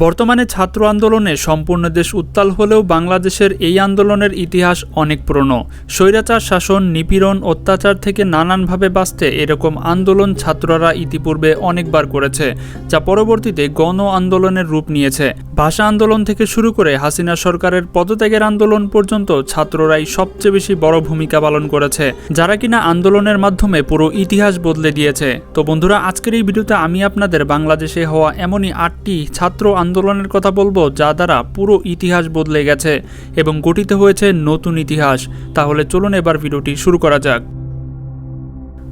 বর্তমানে ছাত্র আন্দোলনে সম্পূর্ণ দেশ উত্তাল হলেও বাংলাদেশের এই আন্দোলনের ইতিহাস অনেক পুরনো। স্বৈরাচার শাসন, নিপীড়ন, অত্যাচার থেকে নানানভাবে বাঁচতে এরকম আন্দোলন ছাত্ররা ইতিপূর্বে অনেকবার করেছে, যা পরবর্তীতে গণ আন্দোলনের রূপ নিয়েছে। ভাষা আন্দোলন থেকে শুরু করে হাসিনা সরকারের পদত্যাগের আন্দোলন পর্যন্ত ছাত্ররাই সবচেয়ে বেশি বড় ভূমিকা পালন করেছে, যারা কিনা আন্দোলনের মাধ্যমে পুরো ইতিহাস বদলে দিয়েছে। তো বন্ধুরা, আজকের এই ভিডিওতে আমি আপনাদের বাংলাদেশে হওয়া এমনই আটটি ছাত্র আন্দোলনের কথা বলব যা দ্বারা পুরো ইতিহাস বদলে গেছে এবং গঠিত হয়েছে নতুন ইতিহাস। তাহলে চলুন এবার ভিডিওটি শুরু করা যাক।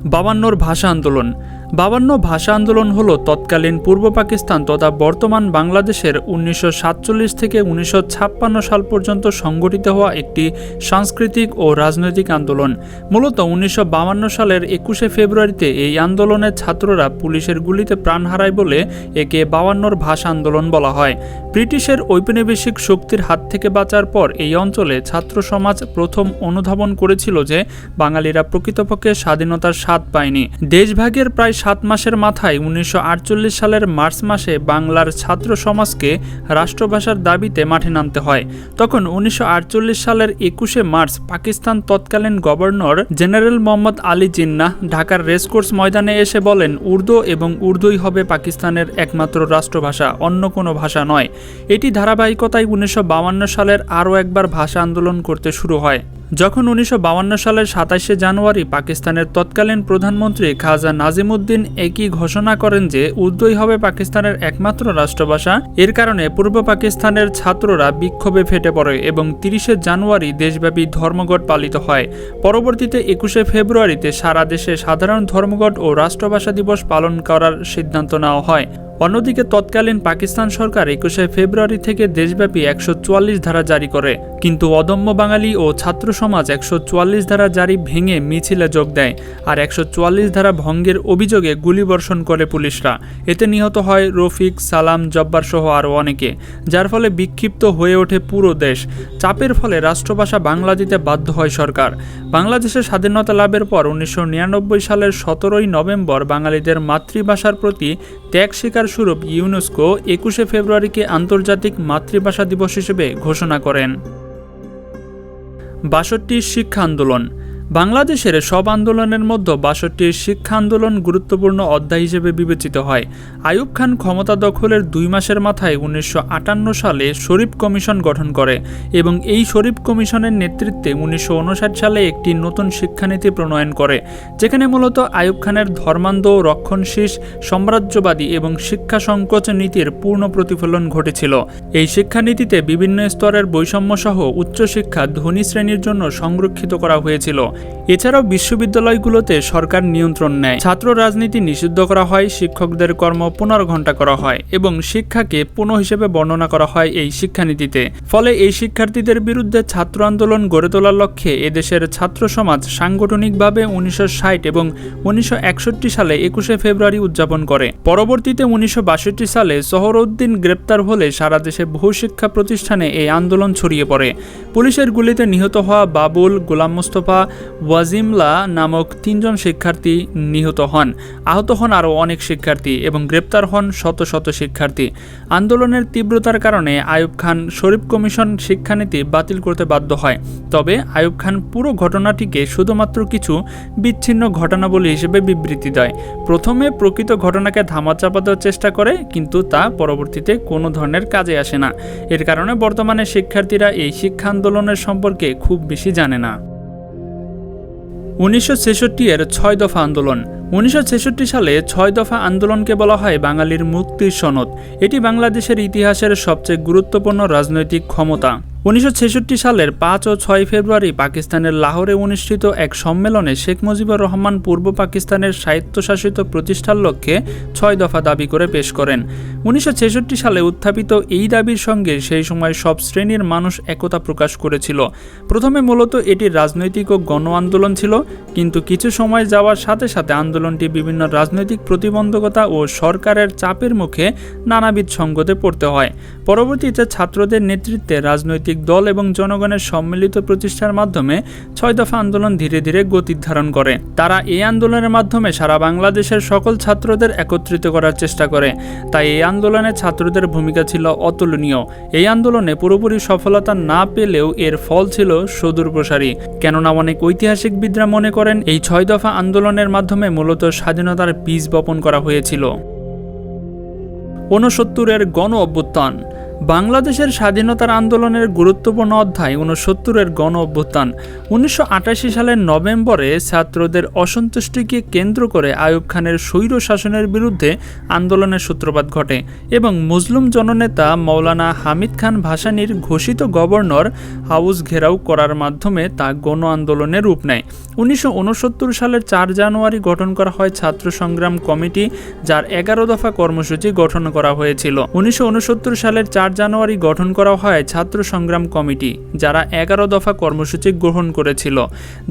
বাবান্নর ভাষা আন্দোলন। বাবান্ন ভাষা আন্দোলন হল তৎকালীন পূর্ব পাকিস্তান তথা বর্তমান বাংলাদেশের উনিশশো সাতচল্লিশ থেকে উনিশশো ছাপ্পান্ন সাল পর্যন্ত সংগঠিত হওয়া একটি সাংস্কৃতিক ও রাজনৈতিক আন্দোলন। মূলত উনিশশো সালের একুশে ফেব্রুয়ারিতে এই আন্দোলনের ছাত্ররা পুলিশের গুলিতে প্রাণ হারায় বলে একে বাবান্নর ভাষা আন্দোলন বলা হয়। ব্রিটিশের ঔপনিবেশিক শক্তির হাত থেকে বাঁচার পর এই অঞ্চলে ছাত্র সমাজ প্রথম অনুধাবন করেছিল যে বাঙালিরা প্রকৃতপক্ষে স্বাধীনতার স্বাদ পায়নি। দেশভাগের প্রায় সাত মাসের মাথায় উনিশশো আটচল্লিশ সালের মার্চ মাসে বাংলার ছাত্র সমাজকে রাষ্ট্রভাষার দাবিতে মাঠে নামতে হয়। তখন উনিশশো আটচল্লিশ সালের একুশে মার্চ পাকিস্তান তৎকালীন গভর্নর জেনারেল মোহাম্মদ আলী জিন্নাহ ঢাকার রেসকোর্স ময়দানে এসে বলেন, উর্দু এবং উর্দুই হবে পাকিস্তানের একমাত্র রাষ্ট্রভাষা, অন্য কোনো ভাষা নয়। এটি ধারাবাহিকতায় উনিশশো সালের আরও একবার ভাষা আন্দোলন করতে শুরু হয়। যখন উনিশশো সালের সাতাশে জানুয়ারি পাকিস্তানের তৎকালীন প্রধানমন্ত্রী খাজা নাজিমুদ্দিন একই ঘোষণা করেন যে উর্দুই হবে পাকিস্তানের একমাত্র রাষ্ট্রভাষা। এর কারণে পূর্ব পাকিস্তানের ছাত্ররা বিক্ষোভে ফেটে পড়ে এবং তিরিশে জানুয়ারি দেশব্যাপী ধর্মঘট পালিত হয়। পরবর্তীতে একুশে ফেব্রুয়ারিতে সারা দেশে সাধারণ ধর্মঘট ও রাষ্ট্রভাষা দিবস পালন করার সিদ্ধান্ত নেওয়া হয়। অন্যদিকে তৎকালীন পাকিস্তান সরকার একুশে ফেব্রুয়ারি থেকে দেশব্যাপী একশো চুয়াল্লিশ ধারা জারি করে। কিন্তু অদম্য বাঙালি ও ছাত্র সমাজ একশো চুয়াল্লিশ ধারা জারি ভেঙে মিছিলে যোগ দেয় আর একশো চুয়াল্লিশ ধারা ভঙ্গের অভিযোগে গুলিবর্ষণ করে পুলিশরা। এতে নিহত হয় রফিক, সালাম, জব্বার সহ আরও অনেকে। যার ফলে বিক্ষিপ্ত হয়ে ওঠে পুরো দেশ। চাপের ফলে রাষ্ট্রভাষা বাংলা দিতে বাধ্য হয় সরকার। বাংলাদেশের স্বাধীনতা লাভের পর উনিশশো নিরানব্বই সালের সতেরোই নভেম্বর বাঙালিদের মাতৃভাষার প্রতি ত্যাগ স্বীকার স্বরূপ ইউনেস্কো একুশে ফেব্রুয়ারিকে আন্তর্জাতিক মাতৃভাষা দিবস হিসেবে ঘোষণা করেন। বাষট্টি শিক্ষা আন্দোলন বাংলাদেশের সব আন্দোলনের মধ্যে বাষট্টির শিক্ষা আন্দোলন গুরুত্বপূর্ণ অধ্যায় হিসেবে বিবেচিত হয়। আইয়ুব খান ক্ষমতা দখলের দুই মাসের মাথায় উনিশশো আটান্ন সালে শরীফ কমিশন গঠন করে এবং এই শরীফ কমিশনের নেতৃত্বে উনিশশো উনষাট সালে একটি নতুন শিক্ষানীতি প্রণয়ন করে, যেখানে মূলত আইয়ুব খানের ধর্মান্ধ রক্ষণশীষ সাম্রাজ্যবাদী এবং শিক্ষা সংকোচ নীতির পূর্ণ প্রতিফলন ঘটেছিল। এই শিক্ষানীতিতে বিভিন্ন স্তরের বৈষম্য সহ উচ্চশিক্ষা ধনী শ্রেণির জন্য সংরক্ষিত করা হয়েছিল। এছাড়াও বিশ্ববিদ্যালয়গুলোতে সরকার নিয়ন্ত্রণ নেয়। ছাত্র রাজনীতি নিষিদ্ধ করা হয়, শিক্ষকদের কর্ম পনেরো ঘণ্টা করা হয় এবং শিক্ষাকে পুনঃ হিসেবে বর্ণনা করা হয় এই শিক্ষানীতিতে। ফলে এই শিক্ষার্থীদের বিরুদ্ধে ছাত্র আন্দোলন গড়ে তোলার লক্ষ্যে এদেশের ছাত্র সমাজ সাংগঠনিকভাবে উনিশশো ষাট এবং উনিশশো একষট্টি সালে একুশে ফেব্রুয়ারি উদযাপন করে। পরবর্তীতে উনিশশো বাষট্টি সালে সহরউদ্দিন গ্রেপ্তার হলে সারা দেশে বহু শিক্ষা প্রতিষ্ঠানে এই আন্দোলন ছড়িয়ে পড়ে। পুলিশের গুলিতে নিহত হওয়া বাবুল, গোলাম মোস্তফা ওয়াজিমলা নামক তিনজন শিক্ষার্থী নিহত হন। আহত হন আরও অনেক শিক্ষার্থী এবং গ্রেপ্তার হন শত শত শিক্ষার্থী। আন্দোলনের তীব্রতার কারণে আয়ুব খান শরীফ কমিশন শিক্ষানীতি বাতিল করতে বাধ্য হয়। তবে আয়ুব খান পুরো ঘটনাটিকে শুধুমাত্র কিছু বিচ্ছিন্ন ঘটনাবলী হিসেবে বিবৃতি দেয়। প্রথমে প্রকৃত ঘটনাকে ধামাচাপা দেওয়ার চেষ্টা করে, কিন্তু তা পরবর্তীতে কোনো ধরনের কাজে আসে না। এর কারণে বর্তমানে শিক্ষার্থীরা এই শিক্ষা আন্দোলনের সম্পর্কে খুব বেশি জানে না। উনিশশো ছেষট্টি এর ছয় দফা আন্দোলন। উনিশশো ছেষট্টি সালে ছয় দফা আন্দোলনকে বলা হয় বাঙালির মুক্তির সনদ। এটি বাংলাদেশের ইতিহাসের সবচেয়ে গুরুত্বপূর্ণ রাজনৈতিক ক্ষমতা। উনিশশো ছেষট্টি সালের পাঁচ ও ছয় ফেব্রুয়ারি পাকিস্তানের লাহোরে অনুষ্ঠিত এক সম্মেলনে শেখ মুজিবুর রহমান পূর্ব পাকিস্তানের স্বায়ত্তশাসিত প্রতিষ্ঠার লক্ষ্যে ছয় দফা দাবি করে পেশ করেন। উনিশশো ছেষট্টি সালে উত্থাপিত এই দাবির সঙ্গে সেই সময় সব শ্রেণির মানুষ একতা প্রকাশ করেছিল। প্রথমে মূলত এটি রাজনৈতিক ও গণ আন্দোলন ছিল, কিন্তু কিছু সময় যাওয়ার সাথে সাথে আন্দোলনটি বিভিন্ন রাজনৈতিক প্রতিবন্ধকতা ও সরকারের চাপের মুখে নানাবিধ সঙ্গতে পড়তে হয়। পরবর্তীতে ছাত্রদের নেতৃত্বে রাজনৈতিক রাজনৈতিক দল এবং জনগণের সম্মিলিত প্রচেষ্টার মাধ্যমে ছয় দফা আন্দোলন ধীরে ধীরে গতি ধারণ করে। তারা এই আন্দোলনের মাধ্যমে সারা বাংলাদেশের সকল ছাত্রদের একত্রিত করার চেষ্টা করে। তাই এই আন্দোলনে ছাত্রদের ভূমিকা ছিল অতুলনীয়। এই আন্দোলনে পুরোপুরি সফলতা না পেলেও এর ফল ছিল সুদূর প্রসারী। কেননা অনেক ঐতিহাসিকবিদরা মনে করেন এই ছয় দফা আন্দোলনের মাধ্যমে মূলত স্বাধীনতার বীজ বপন করা হয়েছিল। ঊনসত্তরের গণ অভ্যুত্থান। বাংলাদেশের স্বাধীনতার আন্দোলনের গুরুত্বপূর্ণ অধ্যায় ঊনসত্তরের গণ অভ্যুত্থান। উনিশশো সালের নভেম্বরে ছাত্রদের অসন্তুষ্টিকে কেন্দ্র করে আয়ুব খানের স্বৈর শাসনের বিরুদ্ধে আন্দোলনের সূত্রপাত ঘটে এবং মুসলিম জননেতা মৌলানা হামিদ খান ভাসানীর ঘোষিত গভর্নর হাউস ঘেরাও করার মাধ্যমে তা গণ আন্দোলনে রূপ নেয়। উনিশশো ঊনসত্তর সালের চার জানুয়ারি গঠন করা হয় ছাত্র সংগ্রাম কমিটি, যার এগারো দফা কর্মসূচি গঠন করা হয়েছিল। উনিশশো উনসত্তর সালের চার জানুয়ারি গঠন করা হয় ছাত্র সংগ্রাম কমিটি, যারা এগারো দফা কর্মসূচি গ্রহণ করেছিল।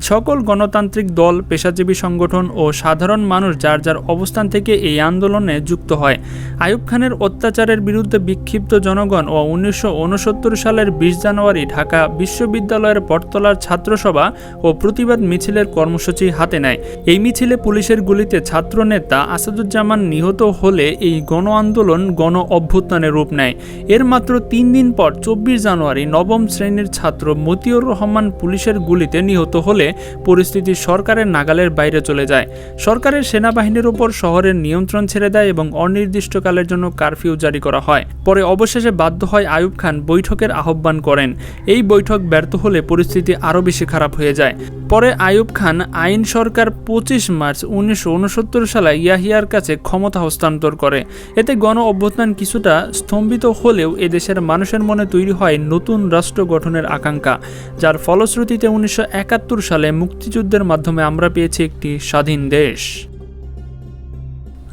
সকল গণতান্ত্রিক দল, পেশাজীবী সংগঠন ও সাধারণ মানুষ যার যার অবস্থান থেকে এই আন্দোলনে যুক্ত হয়। আয়ুব খানের অত্যাচারের বিরুদ্ধে বিক্ষিপ্ত জনগণ ও উনিশশো ঊনসত্তর সালের বিশ জানুয়ারি ঢাকা বিশ্ববিদ্যালয়ের বটতলার ছাত্রসভা ও প্রতিবাদ মিছিলের কর্মসূচি হাতে নেয়। এই মিছিলে পুলিশের গুলিতে ছাত্রনেতা আসাদুজ্জামান নিহত হলে এই গণ আন্দোলন গণ অভ্যুত্থানের রূপ নেয়। এর মাত্র তিন দিন পর চব্বিশ জানুয়ারি নবম শ্রেণির ছাত্র মতিউর রহমান পুলিশের গুলিতে নিহত হলে পরিস্থিতি সরকারের নাগালের বাইরে চলে যায়। সরকারের সেনাবাহিনীর উপর শহরের নিয়ন্ত্রণ ছেড়ে দেয় এবং অনির্দিষ্টকালের জন্য কারফিউ জারি করা হয়। পরে অবশেষে বাধ্য হয় আয়ুব খান বৈঠকের আহ্বান করেন। এই বৈঠক ব্যর্থ হলে পরিস্থিতি আরও বেশি খারাপ হয়ে যায়। পরে আয়ুব খান আইন সরকার পঁচিশ মার্চ উনিশশো উনসত্তর সালে ইয়াহিয়ার কাছে ক্ষমতা হস্তান্তর করে। এতে গণ অভ্যুত্থান কিছুটা স্তম্ভিত হলেও এদেশের মানুষের মনে তৈরি হয় নতুন রাষ্ট্র গঠনের আকাঙ্ক্ষা, যার ফলশ্রুতিতে উনিশশো একাত্তর সালে মুক্তিযুদ্ধের মাধ্যমে আমরা পেয়েছি একটি স্বাধীন দেশ।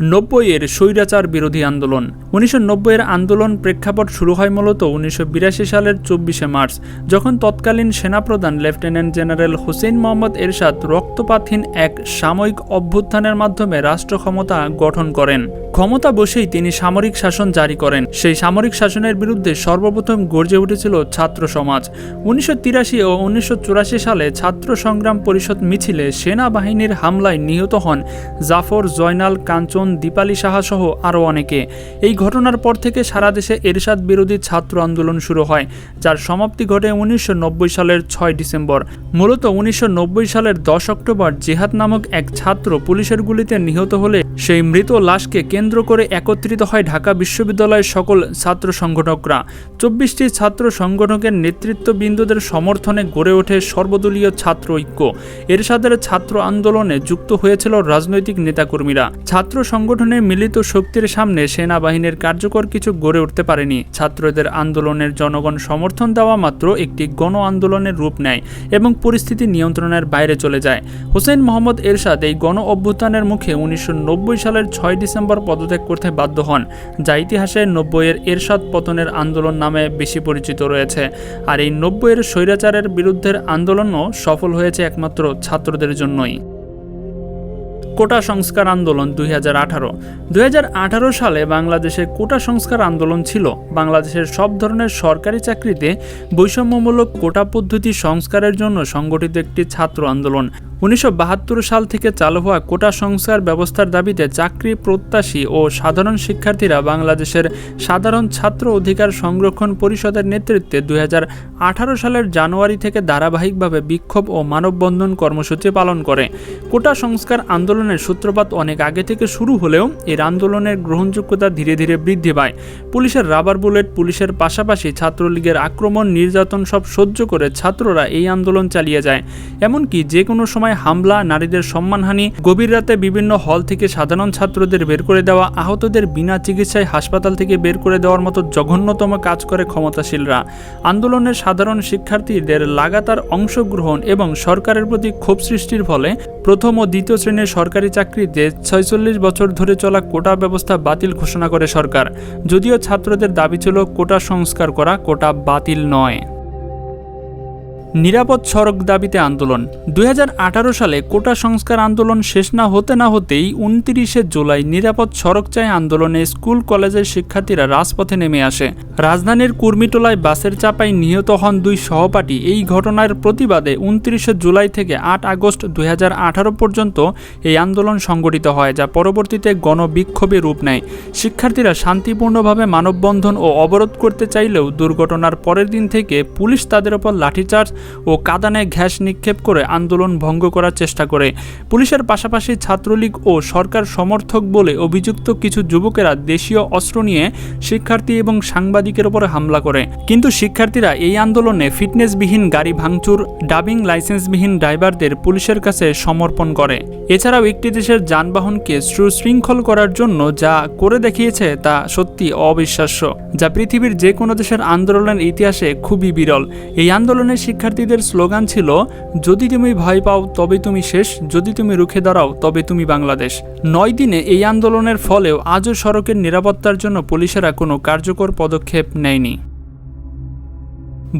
নব্বইয়ের স্বৈরাচার বিরোধী আন্দোলন উনিশশো নব্বইয়ের আন্দোলন প্রেক্ষাপট শুরু হয় মূলত উনিশশো বিরাশি সালের চব্বিশে মার্চ, যখন তৎকালীন সেনাপ্রধান লেফটেন্যান্ট জেনারেল হোসেন মোহাম্মদ এরশাদ রক্তপাতহীন এক সাময়িক অভ্যুত্থানের মাধ্যমে রাষ্ট্র ক্ষমতা গঠন করেন। ক্ষমতা বসেই তিনি সামরিক শাসন জারি করেন। সেই সামরিক শাসনের বিরুদ্ধে সর্বপ্রথম গর্জে উঠেছিল ছাত্র সমাজ। উনিশশো তিরাশি ও উনিশশো চুরাশি সালে ছাত্র সংগ্রাম পরিষদ মিছিলে সেনাবাহিনীর হামলায় নিহত হন জাফর জয়নাল কাঞ্চন, দীপালি সাহা সহ আরও অনেকে। এই ঘটনার পর থেকে সারা দেশে এরশাদ বিরোধী ছাত্র আন্দোলন শুরু হয়, যার সমাপ্তি ঘটে উনিশশো নব্বই সালের ছয় ডিসেম্বর। মূলত উনিশশো নব্বই সালের দশ অক্টোবর জেহাদ নামক এক ছাত্র পুলিশের গুলিতে নিহত হলে সেই মৃত লাশকে কেন্দ্র করে একত্রিত হয় ঢাকা বিশ্ববিদ্যালয়ের সকল ছাত্র সংগঠকরা। চব্বিশটি ছাত্র সংগঠকের নেতৃত্ববৃন্দদের সমর্থনে গড়ে ওঠে সর্বদলীয় ছাত্র ঐক্য। এরশাদের ছাত্র আন্দোলনে যুক্ত হয়েছিল রাজনৈতিক নেতাকর্মীরা। ছাত্র সংগঠনের মিলিত শক্তির সামনে সেনাবাহিনীর কার্যকর কিছু গড়ে উঠতে পারেনি। ছাত্রদের আন্দোলনের জনগণ সমর্থন দেওয়া মাত্র একটি গণ আন্দোলনের রূপ নেয় এবং পরিস্থিতি নিয়ন্ত্রণের বাইরে চলে যায়। হোসেন মোহাম্মদ এরশাদ এই গণ অভ্যুত্থানের মুখে উনিশশো নব্বই সালের ছয় ডিসেম্বর পদত্যাগ করতে বাধ্য হন। যা ইতিহাসে নব্বইয়ের এরশাদ পতনের আন্দোলন নামে বেশি পরিচিত রয়েছে। আর এই নব্বইয়ের স্বৈরাচারের বিরুদ্ধের আন্দোলনও সফল হয়েছে একমাত্র ছাত্রদের জন্যই। কোটা সংস্কার আন্দোলন দুই হাজার আঠারো। সালে বাংলাদেশে কোটা সংস্কার আন্দোলন ছিল। বাংলাদেশের সব ধরনের সরকারি চাকরিতে বৈষম্যমূলক কোটা পদ্ধতি সংস্কারের জন্য সংগঠিত একটি ছাত্র আন্দোলন। উনিশশো বাহাত্তর সাল থেকে চালু হওয়া কোটা সংস্কার ব্যবস্থার দাবিতে চাকরি, প্রত্যাশী ও সাধারণ শিক্ষার্থীরা বাংলাদেশের সাধারণ ছাত্র অধিকার সংরক্ষণ পরিষদের নেতৃত্বে দুই হাজার আঠারো সালের জানুয়ারি থেকে ধারাবাহিকভাবে বিক্ষোভ ও মানববন্ধন কর্মসূচি পালন করে। কোটা সংস্কার আন্দোলনের সূত্রপাত অনেক আগে থেকে শুরু হলেও এর আন্দোলনের গ্রহণযোগ্যতা ধীরে ধীরে বৃদ্ধি পায়। পুলিশের রাবার বুলেট, পুলিশের পাশাপাশি ছাত্রলীগের আক্রমণ, নির্যাতন সব সহ্য করে ছাত্ররা এই আন্দোলন চালিয়ে যায়। এমনকি যে কোনো সময় হামলা, নারীদের সম্মানহানি, গভীর রাতে বিভিন্ন হল থেকে সাধারণ ছাত্রদের বের করে দেওয়া, আহতদের বিনা চিকিৎসায় হাসপাতাল থেকে বের করে দেওয়ার মতো জঘন্যতম কাজ করে ক্ষমতাশীলরা। আন্দোলনের সাধারণ শিক্ষার্থীদের লাগাতার অংশগ্রহণ এবং সরকারের প্রতি ক্ষোভ সৃষ্টির ফলে প্রথম ও দ্বিতীয় শ্রেণির সরকারি চাকরিতে ছয়চল্লিশ বছর ধরে চলা কোটা ব্যবস্থা বাতিল ঘোষণা করে সরকার। যদিও ছাত্রদের দাবি ছিল কোটা সংস্কার করা, কোটা বাতিল নয়। নিরাপদ সড়ক দাবিতে আন্দোলন। দুই হাজার আঠারো সালে কোটা সংস্কার আন্দোলন শেষ না হতে না হতেই উনত্রিশে জুলাই নিরাপদ সড়ক চাই আন্দোলনে স্কুল, কলেজের শিক্ষার্থীরা রাজপথে নেমে আসে। রাজধানীর কুর্মিটোলায় বাসের চাপায় নিহত হন দুই সহপাঠী। এই ঘটনার প্রতিবাদে উনত্রিশে জুলাই থেকে আট আগস্ট দু হাজার আঠারো পর্যন্ত এই আন্দোলন সংগঠিত হয়, যা পরবর্তীতে গণবিক্ষোভে রূপ নেয়। শিক্ষার্থীরা শান্তিপূর্ণভাবে মানববন্ধন ও অবরোধ করতে চাইলেও দুর্ঘটনার পরের দিন থেকে পুলিশ তাদের ওপর লাঠিচার্জ ও কাদানে ঘ্যাস নিক্ষেপ করে আন্দোলন ভঙ্গ করার চেষ্টা করে। পুলিশের পাশাপাশি ছাত্রলীগ ও সরকার সমর্থক বলে অভিযুক্ত কিছু যুবকেরা দেশীয় অস্ত্র নিয়ে শিক্ষার্থী এবং সাংবাদিকের ওপর হামলা করে। কিন্তু শিক্ষার্থীরা এই আন্দোলনে ফিটনেসবিহীন গাড়ি ভাঙচুর, ডাবিং লাইসেন্সবিহীন ড্রাইভারদের পুলিশের কাছে সমর্পণ করে। এছাড়াও একটি দেশের যানবাহনকে সুশৃঙ্খল করার জন্য যা করে দেখিয়েছে তা সত্যি অবিশ্বাস্য, যা পৃথিবীর যে কোনো দেশের আন্দোলনের ইতিহাসে খুবই বিরল। এই আন্দোলনে আন্দোলনের শিক্ষার্থীদের স্লোগান ছিল, যদি তুমি ভয় পাও, তবে তুমি শেষ, যদি তুমি রুখে দাঁড়াও, তবে তুমি বাংলাদেশ। নয় দিনে এই আন্দোলনের ফলেও আজও সড়কের নিরাপত্তার জন্য পুলিশেরা কোনো কার্যকর পদক্ষেপ নেয়নি।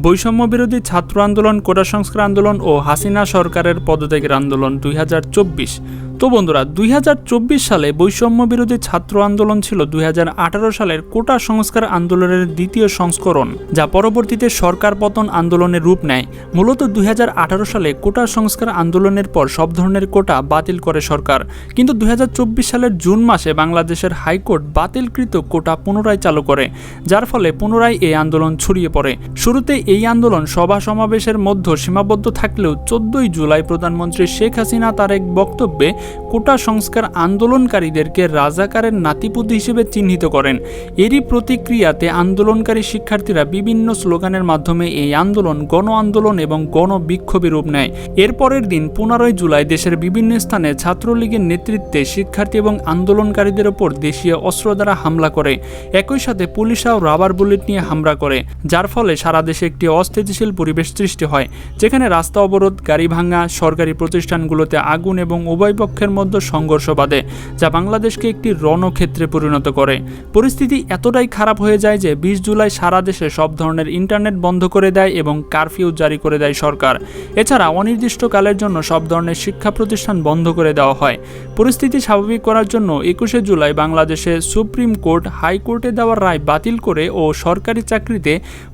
বৈষম্য বিরোধী ছাত্র আন্দোলন, কোটা সংস্কার আন্দোলন ও হাসিনা সরকারের পদত্যাগের আন্দোলন দুই হাজার চব্বিশ তো বন্ধুরা, দুই হাজার চব্বিশ সালে বৈষম্য বিরোধী ছাত্র আন্দোলন ছিল দুই হাজার আঠারো সালের কোটা সংস্কার আন্দোলনের দ্বিতীয় সংস্করণ, যা পরবর্তীতে সরকার পতন আন্দোলনের রূপ নেয়। মূলত দুই হাজার আঠারো সালে কোটা সংস্কার আন্দোলনের পর সব ধরনের কোটা বাতিল করে সরকার। কিন্তু দুই হাজার চব্বিশ সালের জুন মাসে বাংলাদেশের হাইকোর্ট বাতিলকৃত কোটা পুনরায় চালু করে, যার ফলে পুনরায় এই আন্দোলন ছড়িয়ে পড়ে। শুরুতে এই আন্দোলন সভা সমাবেশের মধ্যে সীমাবদ্ধ থাকলেও চোদ্দই জুলাই প্রধানমন্ত্রী শেখ হাসিনা তার এক বক্তব্যে কোটা সংস্কার আন্দোলনকারীদেরকে রাজাকারের নাতিপুতি হিসেবে চিহ্নিত করেন। এরই প্রতিক্রিয়াতে আন্দোলনকারী শিক্ষার্থীরা বিভিন্ন স্লোগানের মাধ্যমে এই আন্দোলন গণ আন্দোলন এবং গণ বিক্ষোভে রূপ নেয়। এরপরের দিন পনেরোই জুলাই দেশের বিভিন্ন স্থানে ছাত্রলীগের নেতৃত্বে শিক্ষার্থী এবং আন্দোলনকারীদের ওপর দেশীয় অস্ত্র দ্বারা হামলা করে। একই সাথে পুলিশরাও রাবার বুলেট নিয়ে হামলা করে, যার ফলে সারা দেশে একটি অস্থিতিশীল পরিবেশ সৃষ্টি হয়, যেখানে রাস্তা অবরোধ, গাড়ি ভাঙা, সরকারি প্রতিষ্ঠানগুলোতে আগুন এবং উভয় পক্ষের মধ্যে সংঘর্ষ বাঁধে, যা বাংলাদেশকে একটি রণক্ষেত্রে পরিণত করে। পরিস্থিতি এতটাই খারাপ হয়ে যায় যে বিশ জুলাই সারা দেশে সব ধরনের ইন্টারনেট বন্ধ করে দেয় এবং কারফিউ জারি করে দেয় সরকার। এছাড়া অনির্দিষ্টকালের জন্য সব ধরনের শিক্ষা প্রতিষ্ঠান বন্ধ করে দেওয়া হয়। পরিস্থিতি স্বাভাবিক করার জন্য একুশে জুলাই বাংলাদেশে সুপ্রিম কোর্ট, হাইকোর্টে দেওয়ার রায় বাতিল করে ও সরকারি চাকরিতে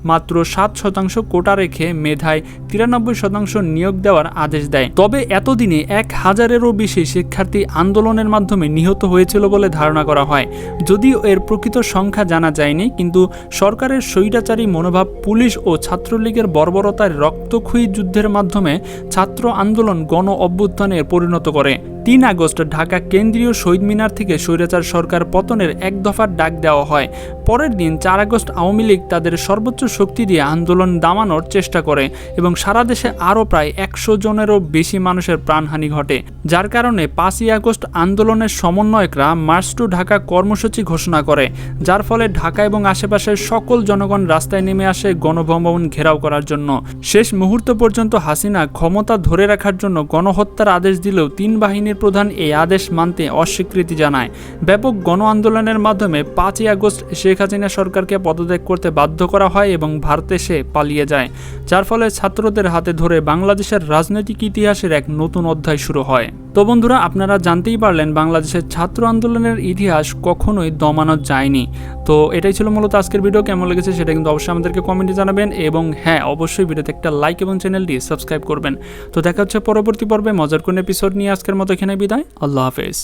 মাত্র সাত শতাংশ কোটা রেখে মেধায় তিরানব্বই শতাংশ নিয়োগ দেওয়ার আদেশ দেয়। তবে এতদিনে এক হাজারেরও বেশি শিক্ষার্থী আন্দোলনের মাধ্যমে নিহত হয়েছিল বলে ধারণা করা হয়। যদিও এর প্রকৃত সংখ্যা জানা যায়নি, কিন্তু সরকারের স্বৈরাচারী মনোভাব পুলিশ ও ছাত্রলীগের বর্বরতার রক্তক্ষয়ী যুদ্ধের মাধ্যমে ছাত্র আন্দোলন গণ অভ্যুত্থানে পরিণত করে। তিন আগস্ট ঢাকা কেন্দ্রীয় শহীদ মিনার থেকে স্বৈরাচার সরকার পতনের এক দফার ডাক দেওয়া হয়। পরের দিন চার আগস্ট আওয়ামী লীগ তাদের সর্বোচ্চ শক্তি দিয়ে আন্দোলন দামানোর চেষ্টা করে এবং সারা দেশে আরও প্রায় একশো জনেরও বেশি মানুষের প্রাণহানি ঘটে। যার কারণে পাঁচই আগস্ট আন্দোলনের সমন্বয়করা মার্চ টু ঢাকা কর্মসূচি ঘোষণা করে, যার ফলে ঢাকা এবং আশেপাশের সকল জনগণ রাস্তায় নেমে আসে গণভবন ঘেরাও করার জন্য। শেষ মুহূর্ত পর্যন্ত হাসিনা ক্ষমতা ধরে রাখার জন্য গণহত্যার আদেশ দিলেও তিন বাহিনীর প্রধান এই আদেশ মানতে অস্বীকৃতি জানায়। ব্যাপক গণ আন্দোলনের মাধ্যমে পাঁচই আগস্ট শেখ হাসিনা সরকারকে পদত্যাগ করতে বাধ্য করা হয় এবং ভারতে সে পালিয়ে যায়। যার ফলে ছাত্রদের হাতে ধরে বাংলাদেশের রাজনৈতিক ইতিহাসের এক নতুন অধ্যায় শুরু হয়। তো বন্ধুরা, আপনারা জানতেই পারলেন বাংলাদেশের ছাত্র আন্দোলনের ইতিহাস কখনোই দমানো যায়নি। তো এটাই ছিল মূলত আজকের ভিডিও, কেমন লেগেছে সেটা কিন্তু অবশ্যই আমাদেরকে কমেন্টে জানাবেন এবং হ্যাঁ অবশ্যই ভিডিওতে একটা লাইক এবং চ্যানেলটি সাবস্ক্রাইব করবেন। তো দেখা হচ্ছে পরবর্তী পর্বে, মজার কোন এপিসোড নিয়ে আজকের মতো এখানে বিদায়। আল্লাহ হাফেজ।